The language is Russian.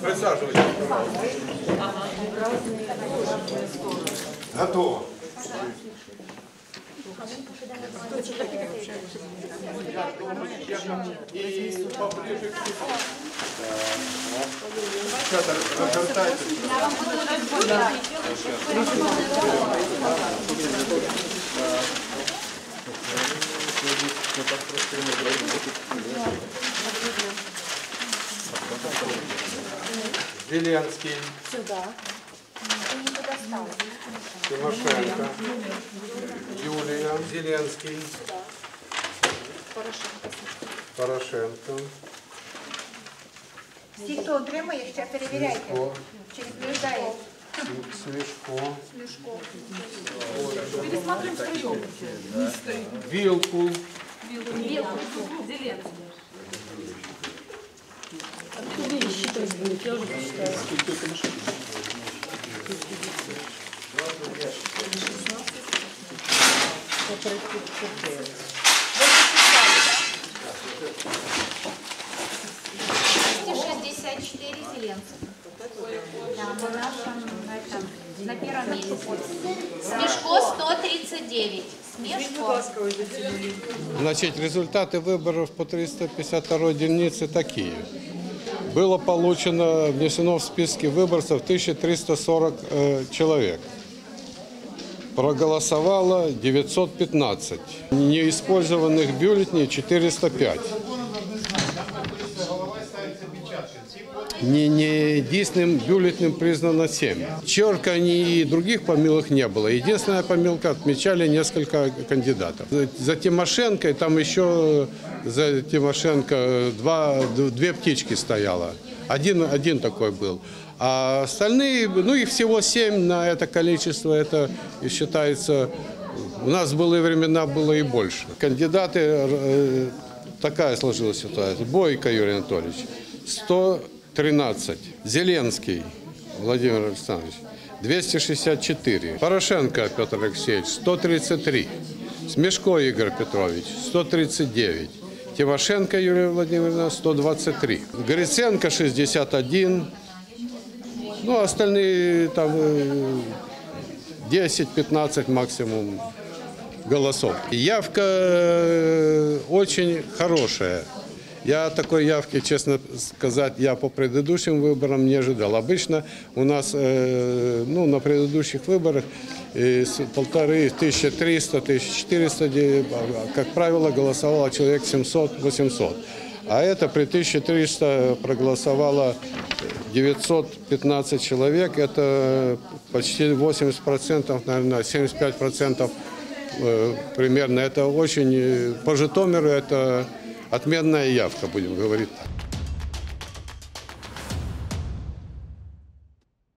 Присаживайтесь, Готово. И поближе к телефону. Сейчас Зеленский. Сюда. Тимошенко. Юлия. Зеленский. Порошенко. Всі, хто отримує, ще перевіряйте. Смешко. Чи відповідає. Смешко. Пересмотрим втроем. Вилку. Откуда и считать будет? Я уже посчитаю. Зеленцев. Да, на нашем этом, на первом месте. Смешко 139. Смешко. Значит, результаты выборов по 352 дельнице такие. Было получено, внесено в списки выборцев 1340 э, человек. Проголосовало 915. Неиспользованных бюллетеней 405. Не, не бюллетнем признано 7. Черканий и других помилок не было. Единственная помилка отмечали несколько кандидатов. За Тимошенко, и там еще за Тимошенко два, две птички стояло. Один, один такой был. А остальные, ну их всего семь на это количество, это и считается, у нас были времена, было и больше. Кандидаты, э, такая сложилась ситуация. Бойко Юрий Анатольевич, 113. Зеленский Владимир Александрович, 264. Порошенко Петр Алексеевич, 133. Смешко Игорь Петрович, 139. Тимошенко Юлия Владимировна, 123. Гриценко, 61. Ну, остальные там э, 10-15 максимум голосов. Явка э, очень хорошая. Я такой явки, честно сказать, я по предыдущим выборам не ожидал. Обычно у нас э, ну, на предыдущих выборах э, полторы, 1300, 1400, де- а, как правило, голосовало человек 700-800. А это при 1300 проголосовало 915 человек. Это почти 80%, наверное, 75% э, примерно. Это очень, по Житомиру это отменная явка, будем говорить.